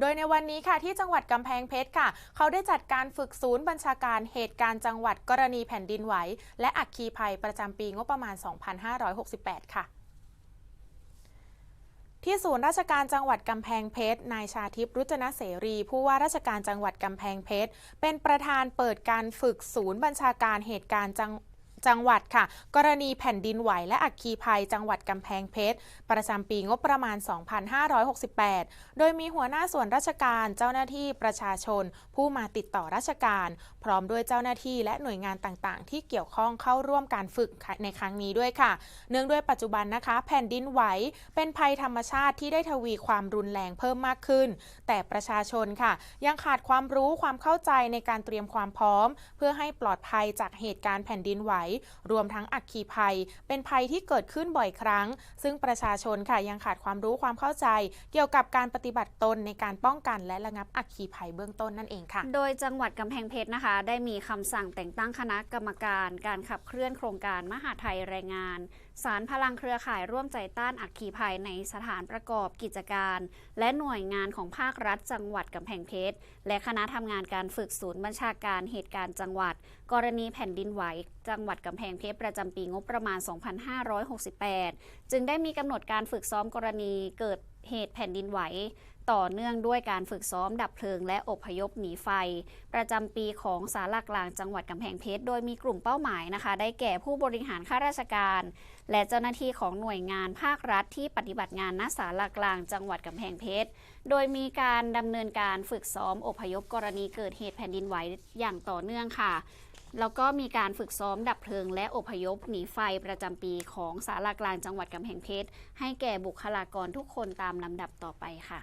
โดยในวันนี้ค่ะที่จังหวัดกำแพงเพชรค่ะ เขาได้จัดการฝึกศูนย์บัญชาการเหตุการณ์จังหวัดกรณีแผ่นดินไหว และอัคคีภัยประจำปีงบประมาณ 2568 ค่ะที่ศูนย์ราชการจังหวัดกำแพงเพชร นายชาทิพย์รุจนะเสรี ผู้ว่าราชการจังหวัดกำแพงเพชร เป็นประธานเปิดการฝึกศูนย์บัญชาการเหตุการณ์ จังหวัดค่ะ กรณีแผ่นดินไหวและอัคคีภัย จังหวัดกำแพงเพชร ประจำปีงบประมาณ 2568 โดยมีหัวหน้าส่วนราชการเจ้าหน้าที่ประชาชน ผู้มาติดต่อราชการ พร้อมด้วยเจ้าหน้าที่และหน่วยงานต่างๆ ที่เกี่ยวข้องเข้าร่วมการฝึกในครั้งนี้ด้วยค่ะ เนื่องด้วยปัจจุบันนะคะ แผ่นดินไหวเป็นภัยธรรมชาติที่ได้ทวีความรุนแรงเพิ่มมากขึ้น แต่ประชาชนค่ะ ยังขาดความรู้ความเข้าใจในการเตรียมความพร้อม เพื่อให้ปลอดภัยจากเหตุการณ์แผ่นดินไหวรวมทั้งอัคคีภัย เป็นภัยที่เกิดขึ้นบ่อยครั้ง ซึ่งประชาชนค่ะยังขาดความรู้ความเข้าใจ เกี่ยวกับการปฏิบัติตนในการป้องกันและระงับอัคคีภัยเบื้องต้นนั่นเองค่ะ โดยจังหวัดกำแพงเพชรนะคะ ได้มีคำสั่งแต่งตั้งคณะกรรมการ การขับเคลื่อนโครงการมหาไทยแรงงาน สารพลังเครือข่ายร่วมใจต้านอัคคีภัยในสถานประกอบกิจการ และหน่วยงานของภาครัฐจังหวัดกำแพงเพชรและคณะทำงานการฝึกศูนย์บัญชาการเหตุการณ์จังหวัด กรณีแผ่นดินไหว จังหวัดกำแพงเพชรประจำปีงบประมาณ 2568 จึงได้มีกำหนดการฝึกซ้อมกรณีเกิดเหตุแผ่นดินไหว ต่อเนื่องด้วยการฝึกซ้อมดับเพลิงและอพยพหนีไฟ ประจำปีของสารกลางจังหวัดกำแพงเพชรโดยมีกลุ่มเป้าหมายนะคะ ได้แก่ผู้บริหารข้าราชการ และเจ้าหน้าที่ของหน่วยงานภาครัฐที่ปฏิบัติงานณสารกลางจังหวัดกำแพงเพชรโดยมีการดำเนินการฝึกซ้อมอพยพกรณีเกิดเหตุแผ่นดินไหวอย่างต่อเนื่องค่ะ แล้วก็มีการฝึกซ้อมดับเพลิง และอพยพหนีไฟประจำปีของสารากลางจังหวัดกำแพงเพชร ให้แก่บุคลากรทุกคนตามลำดับต่อไปค่ะ